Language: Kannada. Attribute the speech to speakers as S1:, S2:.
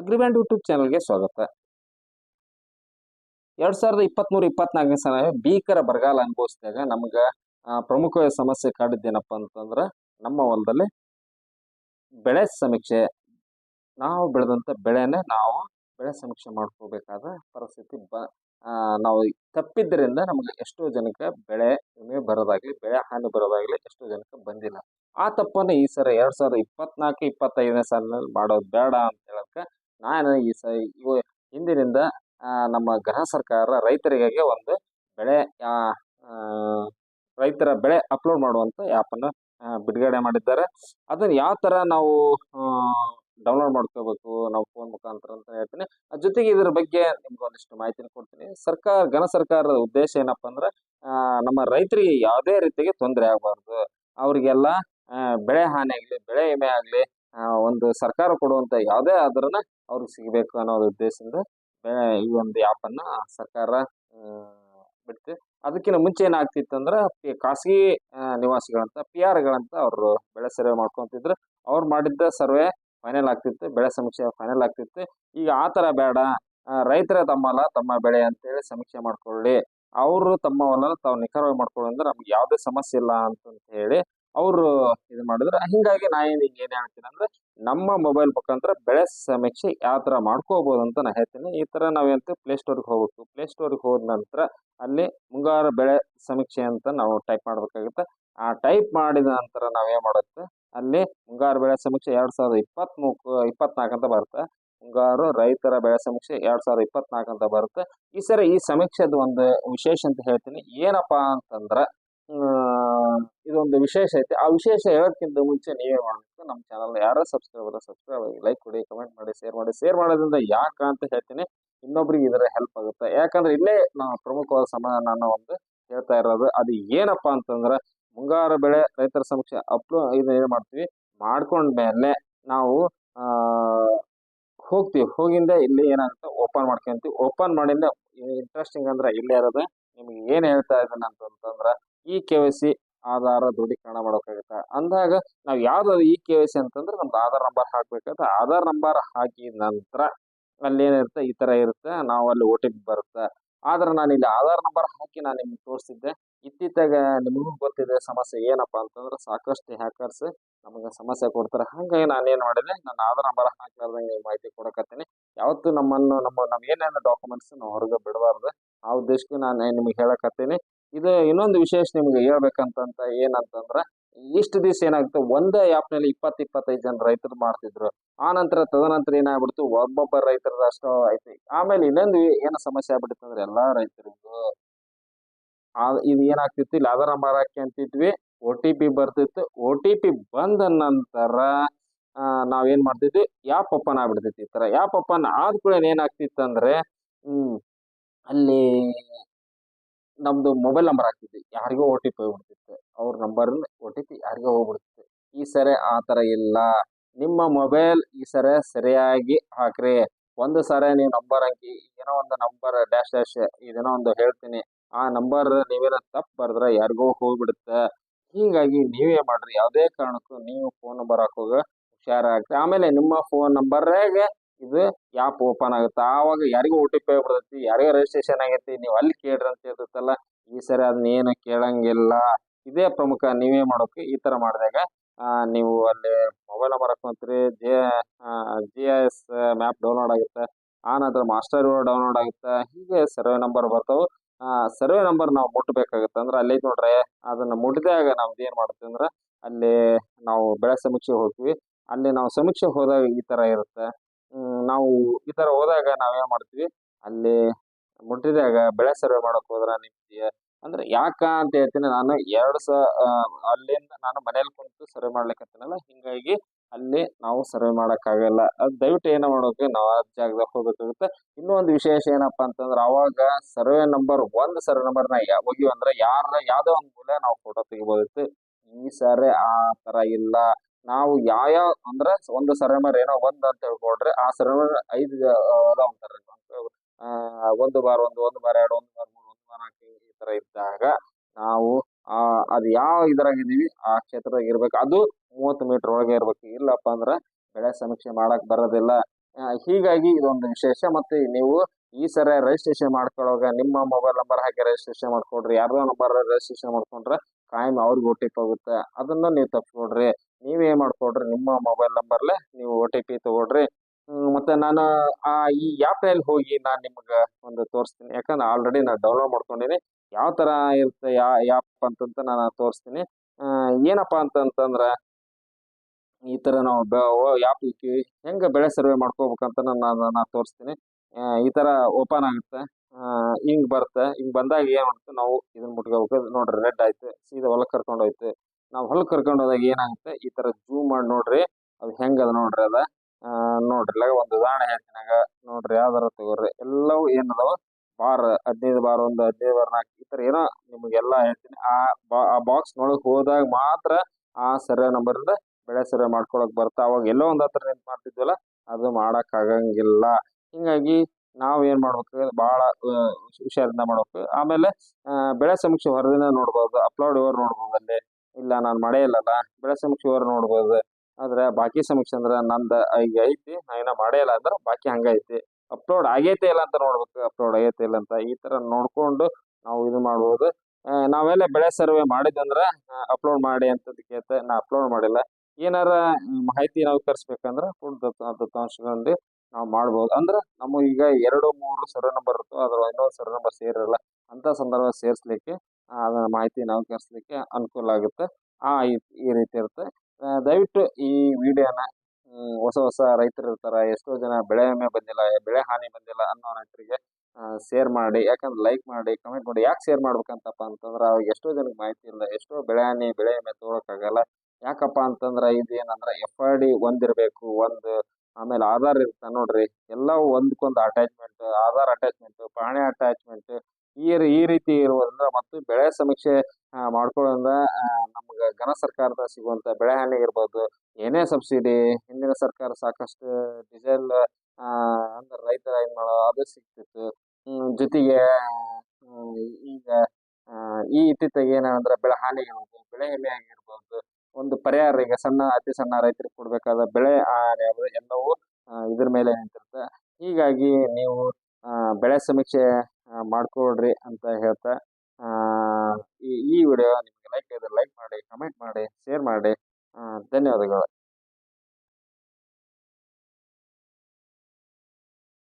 S1: ಅಗ್ರಿಬ್ಯಾಂಡ್ ಯೂಟ್ಯೂಬ್ ಚಾನಲ್ಗೆ ಸ್ವಾಗತ. ಎರಡ್ ಸಾವಿರದ ಇಪ್ಪತ್ಮೂರು ಇಪ್ಪತ್ನಾಲ್ಕನೇ ಸಾಲ ಭೀಕರ ಬರಗಾಲ ಅನುಭವಿಸಿದಾಗ ನಮ್ಗೆ ಪ್ರಮುಖ ಸಮಸ್ಯೆ ಕಾಡಿದ್ದೇನಪ್ಪ ಅಂತಂದ್ರೆ ನಮ್ಮ ಹೊಲದಲ್ಲಿ ಬೆಳೆ ಸಮೀಕ್ಷೆ, ನಾವು ಬೆಳೆದಂಥ ಬೆಳೆನೇ ನಾವು ಬೆಳೆ ಸಮೀಕ್ಷೆ ಮಾಡ್ಕೋಬೇಕಾದ ಪರಿಸ್ಥಿತಿ ಬ ನಾವು ತಪ್ಪಿದ್ದರಿಂದ ನಮಗೆ ಎಷ್ಟೋ ಜನಕ್ಕೆ ಬೆಳೆ ವಿಮೆ ಬರೋದಾಗಲಿ, ಬೆಳೆ ಹಾನಿ ಬರೋದಾಗ್ಲಿ ಎಷ್ಟೋ ಜನಕ್ಕೆ ಬಂದಿಲ್ಲ. ಆ ತಪ್ಪನ್ನು ಈ ಸಲ ಎರಡು ಸಾವಿರದ ಇಪ್ಪತ್ನಾಲ್ಕು, ಇಪ್ಪತ್ತೈದನೇ ಸಾಲಿನಲ್ಲಿ ಮಾಡೋದು ಬೇಡ ಅಂತ ನಾನು ಈ ಸ ಹಿಂದಿನಿಂದ ನಮ್ಮ ಗೃಹ ಸರ್ಕಾರ ರೈತರಿಗಾಗಿ ಒಂದು ಬೆಳೆ ರೈತರ ಬೆಳೆ ಅಪ್ಲೋಡ್ ಮಾಡುವಂಥ ಆ್ಯಪನ್ನು ಬಿಡುಗಡೆ ಮಾಡಿದ್ದಾರೆ. ಅದನ್ನು ಯಾವ ಥರ ನಾವು ಡೌನ್ಲೋಡ್ ಮಾಡ್ಕೋಬೇಕು, ನಾವು ಫೋನ್ ಮುಖಾಂತರ ಅಂತ ಹೇಳ್ತೀನಿ. ಜೊತೆಗೆ ಇದರ ಬಗ್ಗೆ ನಿಮ್ಗೆ ಒಂದಿಷ್ಟು ಮಾಹಿತಿನ ಕೊಡ್ತೀನಿ. ಸರ್ಕಾರ ಘನ ಸರ್ಕಾರದ ಉದ್ದೇಶ ಏನಪ್ಪ ಅಂದ್ರೆ ನಮ್ಮ ರೈತರಿಗೆ ಯಾವುದೇ ರೀತಿಗೆ ತೊಂದರೆ ಆಗಬಾರ್ದು. ಅವರಿಗೆಲ್ಲ ಬೆಳೆ ಹಾನಿ ಆಗಲಿ, ಬೆಳೆ ವಿಮೆ ಆಗಲಿ ಒಂದು ಸರ್ಕಾರ ಕೊಡುವಂಥ ಯಾವುದೇ ಆದ್ರನ ಅವ್ರಿಗೆ ಸಿಗಬೇಕು ಅನ್ನೋ ಉದ್ದೇಶದಿಂದ ಈ ಒಂದು ಆ್ಯಪನ್ನು ಸರ್ಕಾರ ಬಿಡ್ತೀವಿ ಬಿಡ್ತು. ಅದಕ್ಕಿಂತ ಮುಂಚೆ ಏನಾಗ್ತಿತ್ತು ಅಂದ್ರೆ ಖಾಸಗಿ ನಿವಾಸಿಗಳಂತ ಪಿ ಆರ್ಗಳಂತ ಅವರು ಬೆಳೆ ಸರ್ವೆ ಮಾಡ್ಕೊಂತಿದ್ರು. ಅವ್ರು ಮಾಡಿದ್ದ ಸರ್ವೆ ಫೈನಲ್ ಆಗ್ತಿತ್ತು, ಬೆಳೆ ಸಮೀಕ್ಷೆ ಫೈನಲ್ ಆಗ್ತಿತ್ತು. ಈಗ ಆ ಥರ ಬೇಡ ರೈತರ ತಮ್ಮ ಹೊಲ ತಮ್ಮ ಬೆಳೆ ಅಂತೇಳಿ ಸಮೀಕ್ಷೆ ಮಾಡ್ಕೊಳ್ಳಿ. ಅವರು ತಮ್ಮ ಹೊಲನ ತಾವು ನಿಖರವಾಗಿ ಮಾಡ್ಕೊಳ್ಳಿ ಅಂದ್ರೆ ನಮ್ಗೆ ಯಾವುದೇ ಸಮಸ್ಯೆ ಇಲ್ಲ ಅಂತಂತ ಹೇಳಿ ಅವರು ಇದು ಮಾಡಿದ್ರೆ. ಹಿಂಗಾಗಿ ನಾ ಏನು ಹಿಂಗೆ ಏನು ಹೇಳ್ತೀನಿ ಅಂದ್ರೆ ನಮ್ಮ ಮೊಬೈಲ್ ಮುಖಾಂತರ ಬೆಳೆ ಸಮೀಕ್ಷೆ ಯಾವ ಥರ ಮಾಡ್ಕೋಬೋದು ಅಂತ ನಾನು ಹೇಳ್ತೀನಿ. ಈ ಥರ ನಾವೇಂತ ಪ್ಲೇಸ್ಟೋರಿಗೆ ಹೋಗ್ಬೇಕು. ಪ್ಲೇಸ್ಟೋರಿಗೆ ಹೋದ ನಂತರ ಅಲ್ಲಿ ಮುಂಗಾರು ಬೆಳೆ ಸಮೀಕ್ಷೆ ಅಂತ ನಾವು ಟೈಪ್ ಮಾಡಬೇಕಾಗುತ್ತೆ. ಆ ಟೈಪ್ ಮಾಡಿದ ನಂತರ ನಾವೇನು ಮಾಡುತ್ತೆ, ಅಲ್ಲಿ ಮುಂಗಾರು ಬೆಳೆ ಸಮೀಕ್ಷೆ ಎರಡು ಸಾವಿರದ ಇಪ್ಪತ್ತ್ಮೂರು ಇಪ್ಪತ್ನಾಲ್ಕು ಅಂತ ಬರುತ್ತೆ. ಮುಂಗಾರು ರೈತರ ಬೆಳೆ ಸಮೀಕ್ಷೆ ಎರಡು ಸಾವಿರದ ಇಪ್ಪತ್ನಾಲ್ಕು ಅಂತ ಬರುತ್ತೆ. ಈ ಸರಿ ಈ ಸಮೀಕ್ಷೆದು ಒಂದು ವಿಶೇಷ ಅಂತ ಹೇಳ್ತೀನಿ. ಏನಪ್ಪಾ ಅಂತಂದ್ರೆ ಇದೊಂದು ವಿಶೇಷ ಐತೆ. ಆ ವಿಶೇಷ ಹೇಳೋಕ್ಕಿಂತ ಮುಂಚೆ ನೀವೇ ಮಾಡಬೇಕು. ನಮ್ಮ ಚಾನಲ್ ಯಾರೋ ಸಬ್ಸ್ಕ್ರೈಬರ್ ಸಬ್ಸ್ಕ್ರೈಬ್ ಆಗಿ ಲೈಕ್ ಕೊಡಿ ಕಮೆಂಟ್ ಮಾಡಿ ಶೇರ್ ಮಾಡಿ. ಶೇರ್ ಮಾಡೋದ್ರಿಂದ ಯಾಕೆ ಅಂತ ಹೇಳ್ತೀನಿ. ಇನ್ನೊಬ್ರಿಗೆ ಇದರ ಹೆಲ್ಪ್ ಆಗುತ್ತೆ. ಯಾಕಂದ್ರೆ ಇಲ್ಲೇ ನಾವು ಪ್ರಮುಖವಾದ ಸಮಾಧಾನ ಒಂದು ಹೇಳ್ತಾ ಇರೋದು. ಅದು ಏನಪ್ಪ ಅಂತಂದ್ರೆ ಮುಂಗಾರು ಬೆಳೆ ರೈತರ ಸಮೀಕ್ಷೆ ಅಪ್ಲೋ ಇದು ಏನು ಮಾಡ್ತೀವಿ. ಮಾಡ್ಕೊಂಡ್ಮೇಲೆ ನಾವು ಹೋಗ್ತೀವಿ. ಹೋಗಿಂದ ಇಲ್ಲಿ ಏನಾಗುತ್ತೆ? ಓಪನ್ ಮಾಡ್ಕೊಂತೀವಿ. ಓಪನ್ ಮಾಡಿಂದ ಇಂಟ್ರೆಸ್ಟಿಂಗ್ ಅಂದ್ರೆ ಇಲ್ಲೇ ಇರೋದು. ನಿಮ್ಗೆ ಏನು ಹೇಳ್ತಾ ಇದ್ದೀನಿ ಅಂತಂತಂದ್ರೆ ಈ ಕೆ ವೈ ಸಿ ಆಧಾರ ದೃಢೀಕರಣ ಮಾಡೋಕ್ಕಾಗುತ್ತೆ ಅಂದಾಗ ನಾವು ಯಾವ್ದಾದ್ರು ಈ ಕೆ ವೈ ಸಿ ಅಂತಂದ್ರೆ ನಮ್ದು ಆಧಾರ್ ನಂಬರ್ ಹಾಕ್ಬೇಕಾದ್ರೆ ಆಧಾರ್ ನಂಬರ್ ಹಾಕಿದ ನಂತರ ಅಲ್ಲಿ ಏನಿರುತ್ತೆ ಈ ಥರ ಇರುತ್ತೆ, ನಾವು ಅಲ್ಲಿ ಓ ಟಿ ಪಿ ಬರುತ್ತೆ. ಆದ್ರೆ ನಾನು ಇಲ್ಲಿ ಆಧಾರ್ ನಂಬರ್ ಹಾಕಿ ನಾನು ನಿಮ್ಗೆ ತೋರಿಸಿದ್ದೆ. ಇತ್ತೀಚೆಗೆ ನಿಮಗೂ ಗೊತ್ತಿದೆ ಸಮಸ್ಯೆ ಏನಪ್ಪ ಅಂತಂದ್ರೆ ಸಾಕಷ್ಟು ಹ್ಯಾಕರ್ಸ್ ನಮಗೆ ಸಮಸ್ಯೆ ಕೊಡ್ತಾರೆ. ಹಾಗಾಗಿ ನಾನೇನು ಮಾಡಿದೆ ನನ್ನ ಆಧಾರ್ ನಂಬರ್ ಹಾಕ್ಲಾರ್ದಂಗೆ ಮಾಹಿತಿ ಕೊಡಕತ್ತೀನಿ. ಯಾವತ್ತು ನಮ್ಮನ್ನು, ನಮ್ಮ ಏನೇನು ಡಾಕ್ಯುಮೆಂಟ್ಸ್ ನಾವು ಹೊರಗೆ ಬಿಡಬಾರ್ದು. ಆ ಉದ್ದೇಶಕ್ಕೆ ನಾನು ನಿಮಗೆ ಹೇಳಕತ್ತೀನಿ. ಇದು ಇನ್ನೊಂದು ವಿಶೇಷ ನಿಮಗೆ ಹೇಳ್ಬೇಕಂತಂತ ಏನಂತಂದ್ರೆ, ಇಷ್ಟು ದಿವಸ ಏನಾಗುತ್ತೆ ಒಂದೇ ಆ್ಯಪ್ನಲ್ಲಿ ಇಪ್ಪತ್ತು ಇಪ್ಪತ್ತೈದು ಜನ ರೈತರು ಮಾಡ್ತಿದ್ರು. ಆ ನಂತರ ತದನಂತರ ಏನಾಗ್ಬಿಡ್ತು, ಒಬ್ಬೊಬ್ಬ ರೈತರದ ಅಷ್ಟು ಐತಿ. ಆಮೇಲೆ ಇನ್ನೊಂದು ಏನು ಸಮಸ್ಯೆ ಆಗ್ಬಿಡುತ್ತೆ ಅಂದ್ರೆ, ಎಲ್ಲಾ ರೈತರಿಗೂ ಇದು ಏನಾಗ್ತಿತ್ತು, ಇಲ್ಲಿ ಅದರ ನಂಬರ್ ಅಂತಿದ್ವಿ ಒ ಟಿ ಪಿ ಬರ್ತಿತ್ತು. ಒ ಟಿ ಪಿ ಬಂದ ನಂತರ ನಾವೇನ್ ಮಾಡ್ತಿದ್ವಿ ಯಾಪ್ ಓಪನ್ ಆಗ್ಬಿಡ್ತೈತಿ ಈ ತರ. ಯಾಪ್ ಓಪನ್ ಆದ ಕೂಡ ಏನಾಗ್ತಿತ್ತು ಅಂದ್ರೆ ಹ್ಮ್, ಅಲ್ಲಿ ನಮ್ದು ಮೊಬೈಲ್ ನಂಬರ್ ಹಾಕ್ತಿದ್ವಿ ಯಾರಿಗೋ ಓ ಟಿ ಪಿ ಹೋಗ್ಬಿಡ್ತಿತ್ತು. ಅವ್ರ ನಂಬರ್ ಓ ಟಿ ಪಿ ಯಾರಿಗೋ ಹೋಗ್ಬಿಡ್ತಿತ್ತು. ಈ ಸರಿ, ಆ ಥರ ಇಲ್ಲ. ನಿಮ್ಮ ಮೊಬೈಲ್ ಈ ಸರಿ ಸರಿಯಾಗಿ ಹಾಕ್ರಿ. ಒಂದು ಸರಿ ನೀವು ನಂಬರ್ ಹಾಕಿ, ಏನೋ ಒಂದು ನಂಬರ್ ಡ್ಯಾಶ್ ಡ್ಯಾಶ್ ಇದೇನೋ ಒಂದು ಹೇಳ್ತೀನಿ. ಆ ನಂಬರ್ ನೀವೇನೋ ತಪ್ಪು ಬರೆದ್ರೆ ಯಾರಿಗೋ ಹೋಗ್ಬಿಡುತ್ತೆ. ಹೀಗಾಗಿ ನೀವೇ ಮಾಡ್ರಿ. ಯಾವುದೇ ಕಾರಣಕ್ಕೂ ನೀವು ಫೋನ್ ನಂಬರ್ ಹಾಕೋಗ ಹುಷಾರಾಗ್ರಿ. ಆಮೇಲೆ ನಿಮ್ಮ ಫೋನ್ ನಂಬರ್ರಾಗೆ ಇದು ಆ್ಯಪ್ ಓಪನ್ ಆಗುತ್ತೆ. ಆವಾಗ ಯಾರಿಗೂ ಒ ಟಿ ಪಿ ಆಗ್ಬಿಡ್ತೈತಿ ಯಾರಿಗೋ ರಿಜಿಸ್ಟ್ರೇಷನ್ ಆಗೈತಿ, ನೀವು ಅಲ್ಲಿ ಕೇಳ್ರಿ ಅಂತ ಇರ್ತೈತಲ್ಲ ಈ ಸರಿ ಅದನ್ನೇನು ಕೇಳಂಗಿಲ್ಲ. ಇದೇ ಪ್ರಮುಖ ನೀವೇ ಮಾಡೋಕೆ ಈ ಥರ ಮಾಡಿದಾಗ ನೀವು ಅಲ್ಲಿ mobile number ಹಾಕೊಂತೀರಿ J G S map download ಆಗುತ್ತೆ. ಆ ನಂತರ ಮಾಸ್ಟರ್ ಡೌನ್ಲೋಡ್ ಆಗುತ್ತೆ. ಹೀಗೆ ಸರ್ವೆ ನಂಬರ್ ಬರ್ತಾವೆ. ಸರ್ವೆ ನಂಬರ್ ನಾವು ಮುಟ್ಟಬೇಕಾಗುತ್ತೆ ಅಂದ್ರೆ ಅಲ್ಲಿ ನೋಡ್ರೆ, ಅದನ್ನು ಮುಟ್ಟಿದಾಗ ನಮ್ದು ಏನು ಮಾಡ್ತೀವಿ ಅಂದ್ರೆ, ಅಲ್ಲಿ ನಾವು ಬೆಳೆ ಸಮೀಕ್ಷೆ ಹೋಗ್ತೀವಿ. ಅಲ್ಲಿ ನಾವು ಸಮೀಕ್ಷೆ ಹೋದಾಗ ಈ ಥರ ಇರುತ್ತೆ. ನಾವು ಈ ತರ ಹೋದಾಗ ನಾವೇನ್ ಮಾಡ್ತೀವಿ? ಅಲ್ಲಿ ಮುಟ್ಟಿದಾಗ ಬೆಳೆ ಸರ್ವೆ ಮಾಡಕ್ ಹೋದ್ರ ನಿಮ್ಗೆ ಅಂದ್ರೆ ಯಾಕ ಅಂತ ಹೇಳ್ತೀನಿ ನಾನು ಎರಡು ಸ ಅಲ್ಲಿಂದ ನಾನು ಮನೇಲಿ ಕುಂತು ಸರ್ವೆ ಮಾಡ್ಲಿಕ್ಕತ್ತೀನಲ್ಲ ಹಿಂಗಾಗಿ ಅಲ್ಲಿ ನಾವು ಸರ್ವೆ ಮಾಡೋಕ್ಕಾಗಲ್ಲ ಅದು ದಯವಿಟ್ಟು ಏನೋ ಮಾಡೋಕೆ ನಾವು ಆ ಜಾಗದಾಗ ಹೋಗ್ಬೇಕಾಗುತ್ತೆ. ಇನ್ನೊಂದು ವಿಶೇಷ ಏನಪ್ಪಾ ಅಂತಂದ್ರೆ ಅವಾಗ ಸರ್ವೆ ನಂಬರ್ ಒಂದು ಸರ್ವೆ ನಂಬರ್ನ ಅಂದ್ರೆ ಯಾರ ಯಾವುದೋ ಒಂದು ಮೂಲೆ ನಾವು ಫೋಟೋ ತೆಗಿಬೋದಿತ್ತು. ಈ ಸಾರಿ ಆ ತರ ಇಲ್ಲ. ನಾವು ಯಾವ ಅಂದ್ರೆ ಒಂದು ಸರ್ವೆ ಏನೋ ಒಂದ್ ಅಂತ ಹೇಳ್ಕೊಡ್ರಿ. ಆ ಸರ್ವೆ ಐದು ಅದಾವ ಅಂತಾರೆ ಒಂದು ಬಾರ್ ಒಂದು ಒಂದು ಬಾರ್ ಎರಡು, ಒಂದು ಬಾರ್ ಮೂರು, ಒಂದು ಬಾರ್ ನಾಲ್ಕು ಈ ತರ ಇದ್ದಾಗ ನಾವು, ಆ, ಅದು ಯಾವ ಇದ್ರಾಗ ಆ ಕ್ಷೇತ್ರದಾಗ ಇರ್ಬೇಕು. ಅದು ಮೂವತ್ತು ಮೀಟರ್ ಒಳಗೆ ಇರ್ಬೇಕು. ಇಲ್ಲಪ್ಪ ಅಂದ್ರೆ ಬೆಳೆ ಸಮೀಕ್ಷೆ ಮಾಡಕ್ ಬರೋದಿಲ್ಲ. ಹೀಗಾಗಿ ಇದೊಂದು ವಿಶೇಷ. ಮತ್ತೆ ನೀವು ಈ ಸರ ರಿಜಿಸ್ಟ್ರೇಷನ್ ಮಾಡ್ಕೊಳ್ಳೋವಾಗ ನಿಮ್ಮ ಮೊಬೈಲ್ ನಂಬರ್ ಹಾಕಿ ರಿಜಿಸ್ಟ್ರೇಷನ್ ಮಾಡ್ಕೊಡ್ರಿ. ಯಾರ್ದೋ ನಂಬರ್ ರಿಜಿಸ್ಟ್ರೇಷನ್ ಮಾಡ್ಕೊಂಡ್ರೆ ಕಾಯಂ ಅವ್ರಿಗೆ ಓ ಟಿ ಪಿ ಹೋಗುತ್ತೆ. ಅದನ್ನ ನೀವು ತಪ್ಪಿಕೊಡ್ರಿ ನೀವೇ ಮಾಡ್ಕೊಡ್ರಿ ನಿಮ್ಮ ಮೊಬೈಲ್ ನಂಬರ್ಲೆ ನೀವು ಓ ಟಿ ಪಿ ತಗೊಳ್ರಿ. ಹ್ಮ್, ಮತ್ತೆ ನಾನು ಆ ಈ ಆ್ಯಪ್ನಲ್ಲಿ ಹೋಗಿ ನಾನು ನಿಮ್ಗೆ ಒಂದು ತೋರಿಸ್ತೀನಿ. ಯಾಕಂದ್ರೆ ಆಲ್ರೆಡಿ ನಾನು ಡೌನ್ಲೋಡ್ ಮಾಡ್ಕೊಂಡಿನಿ. ಯಾವ ಥರ ಇರುತ್ತೆ ಯಾ ಆ್ಯಪ್ ಅಂತಂತ ನಾನು ತೋರಿಸ್ತೀನಿ. ಏನಪ್ಪ ಅಂತಂತಂದ್ರೆ ಈ ಥರ ನಾವು ಬೆ ಆ್ಯಪ್ ಹೆಂಗೆ ಬೆಳೆ ಸರ್ವೆ ಮಾಡ್ಕೋಬೇಕಂತ ನಾನು ನಾನು ತೋರಿಸ್ತೀನಿ. ಈ ಥರ ಓಪನ್ ಆಗುತ್ತೆ. ಹಿಂಗೆ ಬರುತ್ತೆ. ಹಿಂಗ್ ಬಂದಾಗ ಏನ್ ಮಾಡುತ್ತೆ ನಾವು ಇದನ್ನ ಮುಟ್ಕೋಬೇಕು. ನೋಡ್ರಿ ರೆಡ್ ಆಯ್ತು, ಸೀದಾ ಹೊಲಕ್ ಕರ್ಕೊಂಡ್ ಹೋಯ್ತು. ನಾವು ಹೊಲಕ್ಕೆ ಕರ್ಕೊಂಡು ಹೋದಾಗ ಏನಾಗುತ್ತೆ? ಈ ತರ ಜೂಮ್ ಮಾಡಿ ನೋಡ್ರಿ, ಅದು ಹೆಂಗದ ನೋಡ್ರಿ ಅದ. ನೋಡ್ರಿ ಇಲ್ಲ ಒಂದು ಉದಾಹರಣೆ ಹೇಳ್ತೀನಾಗ ನೋಡ್ರಿ, ಯಾವ್ದಾರ ತಗೋರಿ. ಎಲ್ಲವೂ ಏನದಾವ? ಬಾರ್, ಹದಿನೈದು ಬಾರ್, ಒಂದು ಹದಿನೈದು ಬಾರ್, ನಾಲ್ಕು, ಈ ತರ ಏನೋ ನಿಮಗೆಲ್ಲ ಹೇಳ್ತೀನಿ. ಆ ಬಾ, ಆ ಬಾಕ್ಸ್ ನೊಳಗೆ ಹೋದಾಗ ಮಾತ್ರ ಆ ಸರ್ವೆ ನಂಬರಿಂದ ಬೆಳೆ ಸರ್ವೆ ಮಾಡ್ಕೊಳಕ್ ಬರ್ತಾ. ಅವಾಗ ಎಲ್ಲೋ ಒಂದ್ ಹತ್ರ ನೆನ್ಪು ಮಾಡ್ತಿದ್ವಲ್ಲ, ಅದು ಮಾಡಕ್ ಆಗಂಗಿಲ್ಲ. ಹಿಂಗಾಗಿ ನಾವ್ ಏನ್ ಮಾಡ್ಬೇಕು? ಬಹಳ ಹುಷಾರಿಂದ ಮಾಡ್ಬೇಕು. ಆಮೇಲೆ ಬೆಳೆ ಸಮೀಕ್ಷೆ ವರದಿನ ನೋಡ್ಬೋದು ಅಪ್ಲೋಡ್ ಇವರು ನೋಡ್ಬೋದು ಅಲ್ಲಿ. ಇಲ್ಲ, ನಾನು ಮಾಡೇ ಇಲ್ಲಲ್ಲ, ಬೆಳೆ ಸಮೀಕ್ಷೆ ಇವರು ನೋಡ್ಬೋದು. ಆದ್ರೆ, ಬಾಕಿ ಸಮೀಕ್ಷೆ ಅಂದ್ರೆ ನಂದು ಈಗ ಐತಿ ನಾ ಇನ್ನ ಮಾಡೇ ಇಲ್ಲ ಅಂದ್ರೆ ಬಾಕಿ ಹಂಗೈತಿ ಅಪ್ಲೋಡ್ ಆಗೈತೆ ಇಲ್ಲ ಅಂತ ನೋಡ್ಬೇಕು. ಅಪ್ಲೋಡ್ ಆಗೈತೆ ಇಲ್ಲ ಅಂತ ಈ ತರ ನೋಡ್ಕೊಂಡು ನಾವು ಇದು ಮಾಡ್ಬೋದು. ನಾವೆಲ್ಲ ಬೆಳೆ ಸರ್ವೆ ಮಾಡಿದಂದ್ರೆ ಅಪ್ಲೋಡ್ ಮಾಡಿ ಅಂತ ಕೇಳ್ತೆ. ನಾ ಅಪ್ಲೋಡ್ ಮಾಡಿಲ್ಲ. ಏನಾರ ಮಾಹಿತಿ ನಾವು ತರಿಸ್ಬೇಕಂದ್ರೆ ಫುಲ್ ದತ್ತಾಂಶಗಳಲ್ಲಿ ನಾವು ಮಾಡ್ಬೋದು. ಅಂದ್ರೆ ನಮ್ಮ ಈಗ ಎರಡು, ಮೂರು ಸರ್ವೆ ನಂಬರ್ ಇರ್ತೋ ಅದ್ರ ಇನ್ನೊಂದು ಸರ್ವೆ ನಂಬರ್ ಸೇರಿರಲ್ಲ. ಅಂತ ಸಂದರ್ಭ ಸೇರಿಸ್ಲಿಕ್ಕೆ ಅದರ ಮಾಹಿತಿ ನಾವು ಕೇಳಿಸ್ಲಿಕ್ಕೆ ಅನುಕೂಲ ಆಗುತ್ತೆ. ಆ, ಈ ಈ ರೀತಿ ಇರುತ್ತೆ. ದಯವಿಟ್ಟು ಈ ವಿಡಿಯೋನ ಹೊಸ ಹೊಸ ರೈತರು ಇರ್ತಾರೆ, ಎಷ್ಟೋ ಜನ ಬೆಳೆ ವಿಮೆ ಬಂದಿಲ್ಲ, ಬೆಳೆ ಹಾನಿ ಬಂದಿಲ್ಲ ಅನ್ನೋ ರೈತರಿಗೆ ಶೇರ್ ಮಾಡಿ, ಯಾಕಂದ್ರೆ ಲೈಕ್ ಮಾಡಿ ಕಮೆಂಟ್ ಮಾಡಿ, ಯಾಕೆ ಶೇರ್ ಮಾಡ್ಬೇಕಂತಪ್ಪ ಅಂತಂದ್ರೆ ಅವಾಗ ಎಷ್ಟೋ ಜನಕ್ಕೆ ಮಾಹಿತಿ ಇಲ್ಲ, ಎಷ್ಟೋ ಬೆಳೆ ಹಾನಿ, ಬೆಳೆ ವಿಮೆ ತೊಗೊಳಕ್ಕಾಗಲ್ಲ ಯಾಕಪ್ಪ ಅಂತಂದ್ರೆ ಇದೇನಂದ್ರೆ ಎಫ್ ಆರ್ ಡಿ ಒಂದಿರಬೇಕು ಒಂದು ಆಮೇಲೆ ಆಧಾರ್ ಇರುತ್ತೆ ನೋಡ್ರಿ. ಎಲ್ಲವೂ ಒಂದಕ್ಕೊಂದು ಅಟ್ಯಾಚ್ಮೆಂಟ್ ಆಧಾರ್ ಅಟ್ಯಾಚ್ಮೆಂಟ್ ಪ್ರಾಣಿ ಅಟ್ಯಾಚ್ಮೆಂಟ್ ಈ ಈ ರೀತಿ ಇರುವುದರಿಂದ ಮತ್ತು ಬೆಳೆ ಸಮೀಕ್ಷೆ ಮಾಡ್ಕೊಳ್ಳೋದ್ರಿಂದ ನಮ್ಗೆ ಘನ ಸರ್ಕಾರದ ಸಿಗುವಂತ ಬೆಳೆ ಹಾನಿ ಇರ್ಬೋದು. ಏನೇ ಸಬ್ಸಿಡಿ, ಹಿಂದಿನ ಸರ್ಕಾರ ಸಾಕಷ್ಟು ಡೀಸೆಲ್ ಅಂದ್ರೆ ರೈತರ ಏನ್ ಮಾಡೋ, ಅದು ಸಿಗ್ತಿತ್ತು. ಜೊತೆಗೆ ಈಗ ಈ ಇತ್ತೀಚೆಗೆ ಏನಂದ್ರೆ ಬೆಳೆ ಹಾನಿ ಇರ್ಬೋದು ಬೆಳೆ ವಿಮೆ ಆಗಿರ್ಬೋದು ಒಂದು ಪರಿಹಾರ ಈಗ ಸಣ್ಣ, ಅತಿ ಸಣ್ಣ ರೈತರಿಗೆ ಕೊಡಬೇಕಾದ ಬೆಳೆ ಹಾನಿ ಎಲ್ಲವೂ ಇದ್ರ ಮೇಲೆ ನಿಂತಿರುತ್ತೆ. ಹೀಗಾಗಿ ನೀವು ಬೆಳೆ ಸಮೀಕ್ಷೆ ಮಾಡ್ಕೊಳ್ರಿ ಅಂತ ಹೇಳ್ತಾ ಈ ಈ ವಿಡಿಯೋ ನಿಮಗೆ ಲೈಕ್ ಇದ್ರೆ ಲೈಕ್ ಮಾಡಿ, ಕಮೆಂಟ್ ಮಾಡಿ, ಶೇರ್ ಮಾಡಿ ಧನ್ಯವಾದಗಳು.